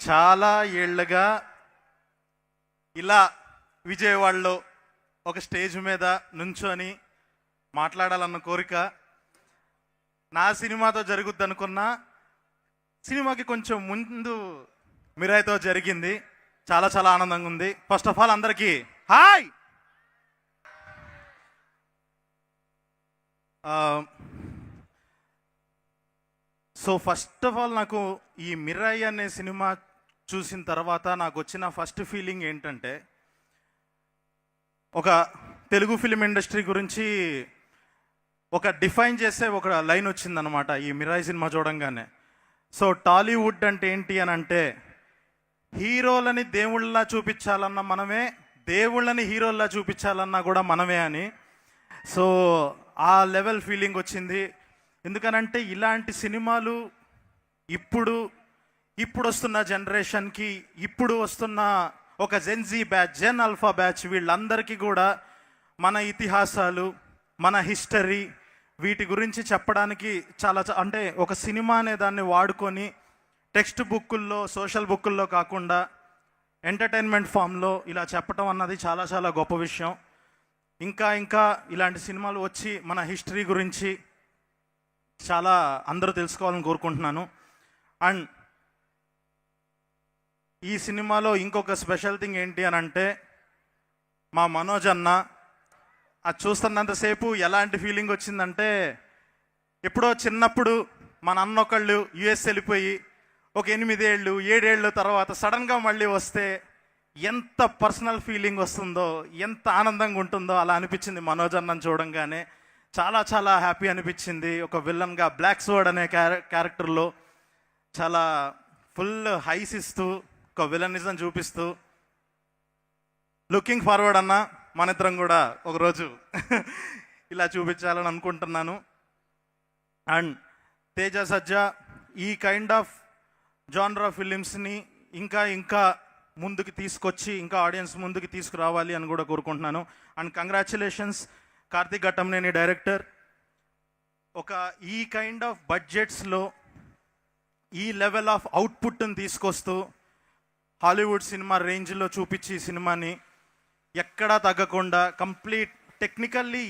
చాలా ఏళ్ళుగా ఇలా విజయవాడలో ఒక స్టేజ్ మీద నుంచొని మాట్లాడాలన్న కోరిక నా సినిమాతో జరుగుద్ది అనుకున్నా సినిమాకి కొంచెం ముందు మిరాయితో జరిగింది. చాలా చాలా ఆనందంగా ఉంది ఫస్ట్ ఆఫ్ ఆల్ అందరికీ hi! So first of all నాకు ఈ మిరాయి అనే సినిమా చూసిన తర్వాత నాకు వచ్చిన ఫస్ట్ ఫీలింగ్ ఏంటంటే ఒక తెలుగు ఫిలిం ఇండస్ట్రీ గురించి ఒక డిఫైన్ చేసే ఒక లైన్ వచ్చిందనమాట ఈ మిరాయి సినిమా చూడంగానే. సో టాలీవుడ్ అంటే ఏంటి అని అంటే హీరోలని దేవుళ్ళలా చూపించాలన్న మనమే దేవుళ్ళని హీరోల్లా చూపించాలన్నా కూడా మనమే అని. సో ఆ లెవెల్ ఫీలింగ్ వచ్చింది. ఎందుకనంటే ఇలాంటి సినిమాలు ఇప్పుడు ఇప్పుడు వస్తున్న జనరేషన్కి ఇప్పుడు వస్తున్న ఒక Gen Z batch Gen alpha batch వీళ్ళందరికీ కూడా మన ఇతిహాసాలు మన హిస్టరీ వీటి గురించి చెప్పడానికి చాలా అంటే ఒక సినిమా అనే దాన్ని వాడుకొని టెక్స్ట్ బుక్కుల్లో సోషల్ బుక్కుల్లో కాకుండా ఎంటర్టైన్మెంట్ ఫామ్లో ఇలా చెప్పటం అన్నది చాలా చాలా గొప్ప విషయం. ఇంకా ఇంకా ఇలాంటి సినిమాలు వచ్చి మన హిస్టరీ గురించి చాలా అందరూ తెలుసుకోవాలని కోరుకుంటున్నాను. అండ్ ఈ సినిమాలో ఇంకొక స్పెషల్ థింగ్ ఏంటి అని అంటే మా మనోజ్ అన్న అది చూస్తున్నంతసేపు ఎలాంటి ఫీలింగ్ వచ్చిందంటే ఎప్పుడో చిన్నప్పుడు మన అన్న ఒకళ్ళు యుఎస్ వెళ్ళిపోయి ఒక ఎనిమిదేళ్ళు ఏడేళ్ళు తర్వాత సడన్గా మళ్ళీ వస్తే ఎంత పర్సనల్ ఫీలింగ్ వస్తుందో ఎంత ఆనందంగా ఉంటుందో అలా అనిపించింది మనోజ్ అన్నని చూడంగానే. చాలా చాలా హ్యాపీ అనిపించింది. ఒక విలన్గా బ్లాక్ స్వర్డ్ అనే క్యారె క్యారెక్టర్లో చాలా ఫుల్ హైస్ ఇస్తూ ఒక విలనిజం చూపిస్తూ లుకింగ్ ఫార్వర్డ్ అన్న మన ఇద్దరం కూడా ఒకరోజు ఇలా చూపించాలని అనుకుంటున్నాను. అండ్ తేజ సజ్జ ఈ కైండ్ ఆఫ్ జానర్ ఆఫ్ ఫిలిమ్స్ని ఇంకా ఇంకా ముందుకు తీసుకొచ్చి ఇంకా ఆడియన్స్ ముందుకు తీసుకురావాలి అని కూడా కోరుకుంటున్నాను. And congratulations Karthik Ghattamaneni director ఒక ఈ కైండ్ ఆఫ్ బడ్జెట్స్లో ఈ లెవెల్ ఆఫ్ అవుట్పుట్ని తీసుకొస్తూ హాలీవుడ్ సినిమా రేంజ్లో చూపించి ఈ సినిమాని ఎక్కడా తగ్గకుండా కంప్లీట్ టెక్నికల్లీ